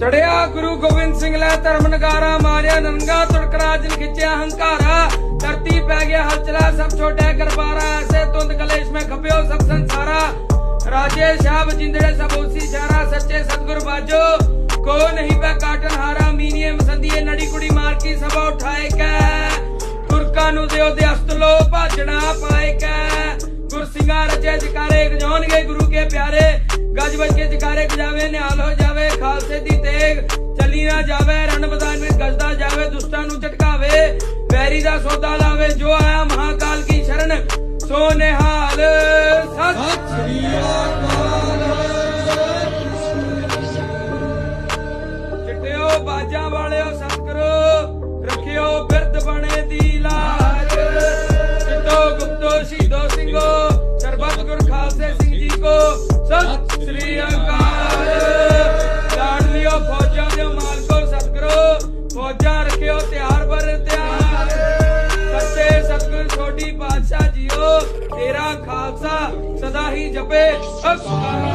ਚੜਿਆ ਗੁਰੂ ਗੋਬਿੰਦ ਸਿੰਘ ਲੈ ਧਰਮ ਨਗਾਰਾ ਮਾਰਿਆ, ਨੰਗਾ ਤੁੜਕਰਾ ਜਿਨ ਖਿੱਚਿਆ ਹੰਕਾਰਾ। ਧਰਤੀ ਪੈ ਗਿਆ ਹਲਚਲਾ, ਸਭ ਛੋਟੇ ਗਰਬਾਰਾ। ਐਸੇ ਤੁੰਦ ਕਲੇਸ਼ ਮੈਂ ਖਪਿਓ ਸਭ ਸੰਸਾਰਾ। ਰਾਜੇ ਸ਼ਾਹ ਜਿੰਦੜੇ ਸਭ ਉਸੀ ਸ਼ਾਰਾ ਸੱਚੇ ਸਤਗੁਰ ਬਾਜੋ। ਕੋ ਨਹੀਂ ਪੈ ਕਾਟਨ ਹਾਰਾ, ਮੀਨੀਏ ਮਸੰਦੀਏ ਨੜੀ ਕੁੜੀ ਮਾਰ ਕੀ ਸਭਾ ਉਠਾਏ ਕੈ। ਤੁਰਕਾਂ ਨੂੰ ਦਿਓ ਦੇ ਅਸਤਲੋ ਭਾਜਣਾ ਪਾਏ ਕੈ। ਗੁਰ ਰਚੇ ਜਕਾਰੇ, ਗਜਾਉਣਗੇ ਗੁਰੂ ਕੇ ਪਿਆਰੇ। ਗੱਜ ਵੱਜ ਕੇ ਜਕਾਰੇ ਗਜਾਵੇ, ਨਿਹਾਲ ਹੋ ਵੈਰੀ ਦਾ ਸੌਦਾ ਲਾਵੇ, ਜੋ ਆਇਆ ਮਹਾਕਾਲ ਕੀ ਸ਼ਰਨ ਸੋ ਨਿਹਾਲ ਸਤਿ ਸ੍ਰੀ ਚਿੱਟਿਓ ਬਾਜਾਂ ਵਾਲਿਓ ਸਤਿਗੁਰੂ, ਰੱਖਿਓ ਬਿਰਧ ਬਣੇ ਦੀ ਲਾਜ। ਚਿੱਟੋ ਗੁਪਤੋ ਸ਼ਹੀਦੋ ਸਿੰਘੋ, ਸਰਬੱਤ ਗੁਰ ਖਾਲਸੇ ਸਿੰਘ ਜੀ ਕੋ, ਸਤਿ ਸ੍ਰੀ ਅਕਾਲ। ਲਾਡਲਿਓ ਫੌਜਾਂ ਦੇ ਮਾਲਕੋ ਸਤਿਗੁਰੂ, ਫੌਜਾਂ ਰੱਖਿਓ ਤੇਰਾ ਖਾਲਸਾ ਸਦਾ ਹੀ ਜਪੇ। ਅਕਾਲ।